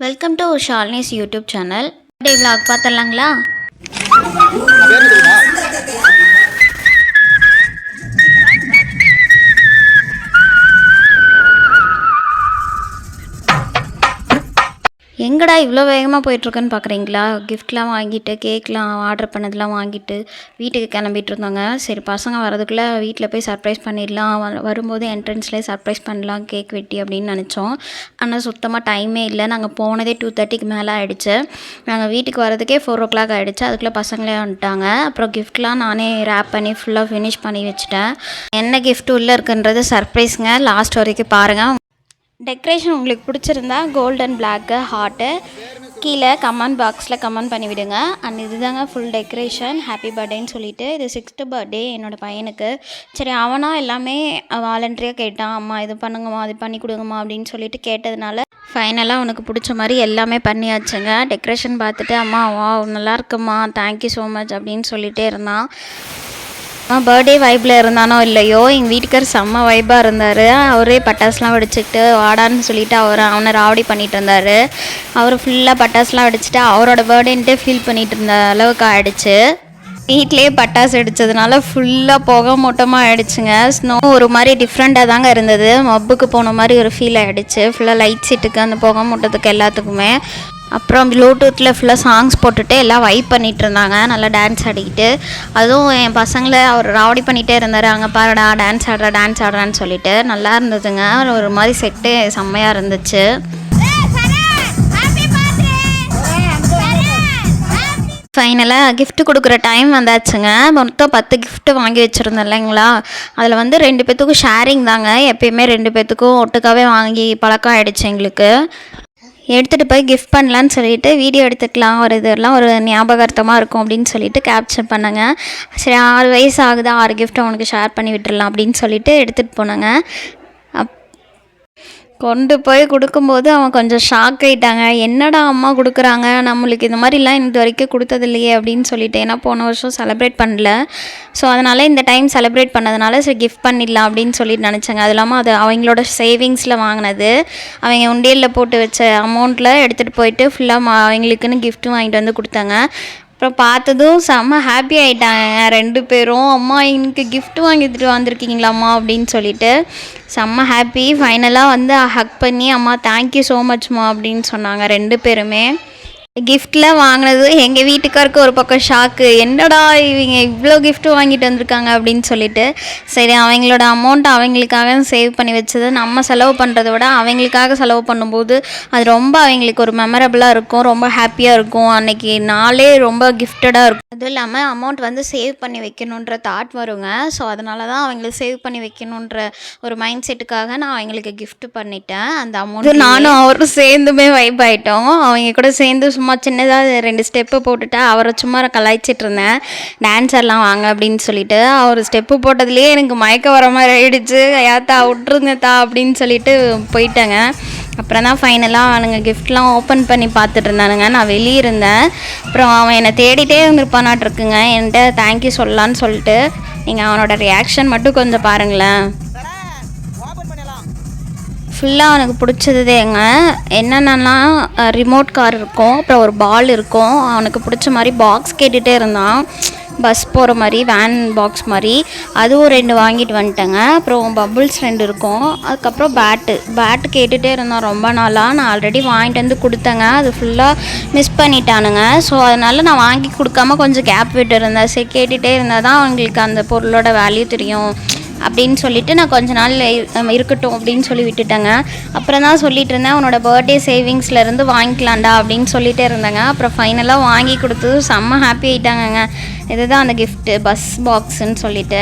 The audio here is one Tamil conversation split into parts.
Welcome to Shalini's YouTube channel day vlog பார்த்துடலாங்களா? எங்கடா இவ்வளோ வேகமாக போயிட்டுருக்குன்னு பார்க்குறீங்களா? கிஃப்ட்லாம் வாங்கிட்டு கேக்லாம் ஆர்டர் பண்ணதெல்லாம் வாங்கிட்டு வீட்டுக்கு கிளம்பிட்டு இருந்தாங்க சரி பசங்க வரதுக்குள்ளே வீட்டில் போய் சர்ப்ரைஸ் பண்ணிடலாம். வ- வரும்போது என்ட்ரன்ஸ்லேயே சர்ப்ரைஸ் பண்ணலாம் கேக் வெட்டி அப்படின்னு நினச்சோம். ஆனால் சுத்தமாக டைமே இல்லை. நாங்கள் போனதே டூ தேர்ட்டிக்கு மேலே ஆகிடுச்சு நாங்கள் வீட்டுக்கு வரதுக்கே ஃபோர் ஓ கிளாக் ஆகிடுச்சு அதுக்குள்ளே பசங்களே வந்துட்டாங்க. அப்புறம் கிஃப்ட்லாம் நானே ரேப் பண்ணி ஃபுல்லாக ஃபினிஷ் பண்ணி வச்சுட்டேன். என்ன கிஃப்ட் உள்ளே இருக்குன்றது சர்ப்ரைஸுங்க லாஸ்ட் வரைக்கும் பாருங்கள் டெக்கரேஷன் உங்களுக்கு பிடிச்சிருந்தா கோல்டன் பிளாக்கு ஹார்ட்டு கீழே கமெண்ட் பாக்ஸில் கமெண்ட் பண்ணிவிடுங்க. அண்ட் இதுதாங்க ஃபுல் டெக்கரேஷன் ஹாப்பி பர்த்டேன்னு சொல்லிட்டு இது சிக்ஸ்த்து பர்த்டே என்னோடய பையனுக்கு. சரி அவனா எல்லாமே வாலண்டரியாக கேட்டான். அம்மா இது பண்ணுங்கம்மா அது பண்ணி கொடுங்கம்மா அப்படின்னு சொல்லிட்டு கேட்டதுனால ஃபைனலாக அவனுக்கு பிடிச்ச மாதிரி எல்லாமே பண்ணியாச்சுங்க. டெக்கரேஷன் பார்த்துட்டு அம்மா வா நல்லா இருக்குமா தேங்க்யூ ஸோ மச் அப்படின்னு சொல்லிகிட்டே இருந்தான். பர்த்டே வைப்பில் இருந்தானோ இல்லையோ எங்கள் வீட்டுக்கார் செம்ம வைப்பாக இருந்தார். அவரே பட்டாசுலாம் வெடிச்சிட்டு வாடான்னு சொல்லிட்டு அவர் அவனை ராவடி பண்ணிட்டு இருந்தார். அவர் ஃபுல்லாக பட்டாசுலாம் வெடிச்சிட்டு அவரோட பர்த்டேன்ட்டு ஃபீல் பண்ணிட்டு இருந்த அளவுக்கு ஆயிடுச்சு. வீட்லேயே பட்டாசு அடித்ததுனால ஃபுல்லாக புகை மூட்டமாக ஆயிடுச்சுங்க. ஸ்னோ ஒரு மாதிரி டிஃப்ரெண்ட்டாக தாங்க இருந்தது. மப்புக்கு போன மாதிரி ஒரு ஃபீல் ஆகிடுச்சு ஃபுல்லாக லைட் சீட்டுக்கு அந்த புகை மூட்டத்துக்கு எல்லாத்துக்குமே. அப்புறம் ப்ளூடூத்தில் ஃபுல்லாக சாங்ஸ் போட்டுட்டு எல்லாம் வைப் பண்ணிகிட்டு இருந்தாங்க. நல்லா டான்ஸ் ஆடிக்கிட்டு. அதுவும் என் பசங்களை அவர் ராவடி பண்ணிகிட்டே இருந்தார். அங்கே பாருடா டான்ஸ் ஆடுறா டான்ஸ் ஆடுறான்னு சொல்லிட்டு. நல்லா இருந்ததுங்க. ஒரு மாதிரி செட்டு செம்மையாக இருந்துச்சு. ஃபைனலாக கிஃப்ட் கொடுக்குற டைம் வந்தாச்சுங்க. மொத்தம் பத்து கிஃப்ட்டு வாங்கி வச்சுருந்தேன் இல்லைங்களா? அதில் வந்து ரெண்டு பேர்த்துக்கும் ஷேரிங் தாங்க. எப்பயுமே ரெண்டு பேர்த்துக்கும் ஒட்டுக்காவே வாங்கி பழக்கம் ஆயிடுச்சு எங்களுக்கு. எடுத்துகிட்டு போய் கிஃப்ட் பண்ணலான்னு சொல்லிட்டு வீடியோ எடுத்துக்கலாம். ஒரு இதெல்லாம் ஒரு ஞாபகார்த்தமாக இருக்கும் அப்படின்னு சொல்லிட்டு கேப்சர் பண்ணேங்க. சரி ஆறு வயசு ஆகுது ஆறு கிஃப்ட் அவனுக்கு ஷேர் பண்ணி விட்டுடலாம் அப்படின்னு சொல்லிட்டு எடுத்துகிட்டு போனேங்க. அப் கொண்டு போய் கொடுக்கும்போது அவன் கொஞ்சம் ஷாக் ஆயிட்டாங்க. என்னடா அம்மா கொடுக்குறாங்க? நம்மளுக்கு இந்த மாதிரிலாம் இது வரைக்கும் கொடுத்ததில்லையே அப்படின்னு சொல்லிட்டு. ஏன்னா போன வருஷம் செலிப்ரேட் பண்ணல. ஸோ அதனால் இந்த டைம் செலிப்ரேட் பண்ணதுனால சரி கிஃப்ட் பண்ணிடலாம் அப்படின்னு சொல்லிட்டு நினச்சாங்க. அது இல்லாமல் அது அவங்களோட சேவிங்ஸில் வாங்கினது. அவங்க உண்டியலில் போட்டு வச்ச அமௌண்ட்டில் எடுத்துகிட்டு போயிட்டு ஃபுல்லாக அவங்களுக்குன்னு கிஃப்ட்டும் வாங்கிட்டு வந்து கொடுத்தாங்க. அப்புறம் பார்த்ததும் செம்ம ஹாப்பி ஆகிட்டாங்க ரெண்டு பேரும் அம்மா எனக்கு கிஃப்ட் வாங்கிட்டு வந்திருக்கீங்களாம்மா? அப்படின்னு சொல்லிட்டு செம்ம ஹாப்பி ஃபைனலாக வந்து ஹக் பண்ணி அம்மா தேங்க்யூ ஸோ மச்மா அப்படின்னு சொன்னாங்க ரெண்டு பேருமே. கிஃப்ட்லாம் வாங்கினது எங்கள் வீட்டுக்காருக்கு ஒரு பக்கம் ஷாக்கு என்னடா இவங்க இவ்வளோ கிஃப்ட்டு வாங்கிட்டு வந்திருக்காங்க அப்படின்னு சொல்லிட்டு சரி அவங்களோட அமௌண்ட் அவங்களுக்காக சேவ் பண்ணி வச்சது நம்ம செலவு பண்ணுறத விட அவங்களுக்காக செலவு பண்ணும்போது அது ரொம்ப அவங்களுக்கு ஒரு மெமரபுளாக இருக்கும் ரொம்ப ஹாப்பியாக இருக்கும். அன்னைக்கு நாளே ரொம்ப கிஃப்டடாக இருக்கும். அதுவும் இல்லாமல் அமௌண்ட் வந்து சேவ் பண்ணி வைக்கணுன்ற தாட் வருங்க. ஸோ அதனால தான் அவங்களுக்கு சேவ் பண்ணி வைக்கணுன்ற ஒரு மைண்ட் செட்டுக்காக நான் அவங்களுக்கு கிஃப்ட் பண்ணிட்டேன். அந்த அமௌண்ட் நானும் அவரும் சேர்ந்துமே வைப் ஆகிட்டோம் அவங்க கூட சேர்ந்து சும்மா சின்னதாக ரெண்டு ஸ்டெப்பு போட்டுட்டு அவரை சும்மா கலாய்ச்சிட்டு இருந்தேன். டான்ஸர்லாம் வாங்க அப்படின்னு சொல்லிட்டு அவர் ஸ்டெப்பு போட்டதுலேயே எனக்கு மயக்க வர மாதிரி ஆயிடுச்சு. ஏத்தா விட்ருங்க தா அப்படின்னு சொல்லிட்டு போயிட்டேங்க. அப்புறம் தான் ஃபைனலாக அவனுங்க கிஃப்ட்லாம் ஓப்பன் பண்ணி பார்த்துட்டு இருந்தானுங்க. நான் வெளியே இருந்தேன். அப்புறம் அவன் என்னை தேடிட்டே இருந்திருப்பானாட்ருக்குங்க என்கிட்ட தேங்க்யூ சொல்லலான்னு சொல்லிட்டு. நீங்கள் அவனோட ரியாக்ஷன் மட்டும் கொஞ்சம் பாருங்களேன். ஃபுல்லாக அவனுக்கு பிடிச்சதுதேங்க என்னென்னன்னா ரிமோட் கார் இருக்கும் அப்புறம் ஒரு பால் இருக்கும். அவனுக்கு பிடிச்ச மாதிரி பாக்ஸ் கேட்டுகிட்டே இருந்தான். பஸ் போகிற மாதிரி வேன் பாக்ஸ் மாதிரி. அதுவும் ரெண்டு வாங்கிட்டு வந்துட்டேங்க. அப்புறம் பபுள்ஸ் ரெண்டு இருக்கும். அதுக்கப்புறம் பேட்டு பேட்டு கேட்டுகிட்டே இருந்தான் ரொம்ப நாளாக நான் ஆல்ரெடி வாங்கிட்டு வந்து கொடுத்தேங்க. அது ஃபுல்லாக மிஸ் பண்ணிட்டானுங்க. ஸோ அதனால் நான் வாங்கி கொடுக்காம கொஞ்சம் கேப் விட்டு இருந்தேன் சரி கேட்டுகிட்டே இருந்தால் தான் அவங்களுக்கு அந்த பொருளோட வேல்யூ தெரியும். அப்படின்னு சொல்லிட்டு நான் கொஞ்ச நாள் இருக்கட்டும் அப்படின்னு சொல்லி விட்டுட்டேங்க. அப்புறம் தான் சொல்லிட்டு இருந்தேன் உன்னோட பர்த்டே சேவிங்ஸ்லேருந்து வாங்கிக்கலாம்டா அப்படின்னு சொல்லிகிட்டே இருந்தேங்க. அப்புறம் ஃபைனலாக வாங்கி கொடுத்து செம்ம ஹாப்பி ஆயிட்டாங்கங்க. இதுதான் அந்த கிஃப்ட்டு பஸ் பாக்ஸுன்னு சொல்லிட்டு.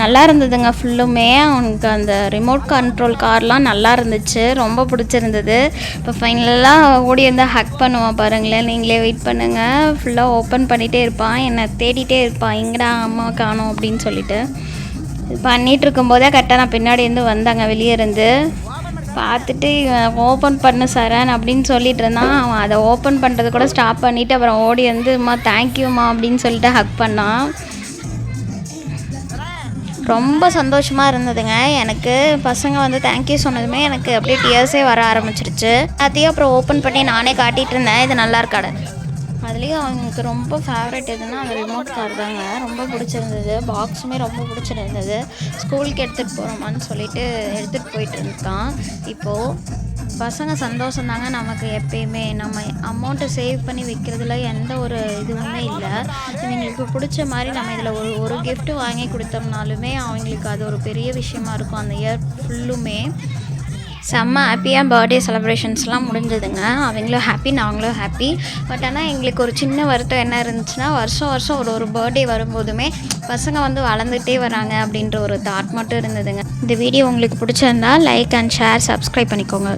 நல்லா இருந்ததுங்க ஃபுல்லுமே அவனுக்கு அந்த ரிமோட் கண்ட்ரோல் கார்லாம் நல்லா இருந்துச்சு ரொம்ப பிடிச்சிருந்தது. இப்போ ஃபைனலாக ஓடி வந்து ஹக் பண்ணுவான் பாருங்களேன். நீங்களே வெயிட் பண்ணுங்கள் ஃபுல்லாக ஓப்பன் பண்ணிகிட்டே இருப்பான். என்னை தேடிட்டே இருப்பான். எங்கடா அம்மா காணும் அப்படின்னு சொல்லிட்டு. இது பண்ணிட்டு இருக்கும்போதே கரெக்டாக நான் பின்னாடி இருந்து வந்தாங்க வெளியே இருந்து. பார்த்துட்டு ஓப்பன் பண்ணு சரண் அப்படின்னு சொல்லிட்டு இருந்தான். அவன் அதை ஓப்பன் பண்ணுறது கூட ஸ்டாப் பண்ணிவிட்டு அப்புறம் ஓடி வந்து அம்மா தேங்க்யூம்மா அப்படின்னு சொல்லிட்டு ஹக் பண்ணான். ரொம்ப சந்தோஷமாக இருந்ததுங்க. எனக்கு பசங்க வந்து தேங்க்யூ சொன்னதுமே எனக்கு அப்படியே டியர்ஸே வர ஆரம்பிச்சிருச்சு. அதையும் அப்புறம் ஓப்பன் பண்ணி நானே காட்டிகிட்டு இருந்தேன். இது நல்லா இருக்காடு அதுலேயும் அவங்களுக்கு ரொம்ப ஃபேவரட் எதுனா அந்த ரிமோட் கார் தாங்க. ரொம்ப பிடிச்சிருந்தது. பாக்ஸுமே ரொம்ப பிடிச்சிருந்தது. ஸ்கூலுக்கு எடுத்துகிட்டு போகிறோமான்னு சொல்லிட்டு எடுத்துகிட்டு போயிட்டு இருக்கான் இப்போது பசங்க சந்தோஷம் தாங்க நமக்கு எப்பயுமே. நம்ம அமௌண்ட்டை சேவ் பண்ணி வைக்கிறதுல எந்த ஒரு இதுவுமே இல்லை. இவங்களுக்கு பிடிச்ச மாதிரி நம்ம இதில் ஒரு ஒரு கிஃப்ட்டு வாங்கி கொடுத்தோம்னாலுமே அவங்களுக்கு அது ஒரு பெரிய விஷயமா இருக்கும். அந்த இயர் ஃபுல்லுமே செம்ம ஹாப்பியாக பர்த்டே செலப்ரேஷன்ஸ்லாம் முடிஞ்சதுங்க. அவங்களும் ஹாப்பி நாங்களும் ஹாப்பி பட் ஆனால் எங்களுக்கு ஒரு சின்ன வருத்தம் என்ன இருந்துச்சுன்னா வருஷம் வருஷம் ஒரு ஒரு பர்த்டே வரும்போதுமே பசங்க வந்து வளர்ந்துட்டே வராங்க அப்படின்ற ஒரு தாட் மட்டும் இருந்ததுங்க. இந்த வீடியோ உங்களுக்கு பிடிச்சிருந்தா லைக் அண்ட் ஷேர் சப்ஸ்கிரைப் பண்ணிக்கோங்க.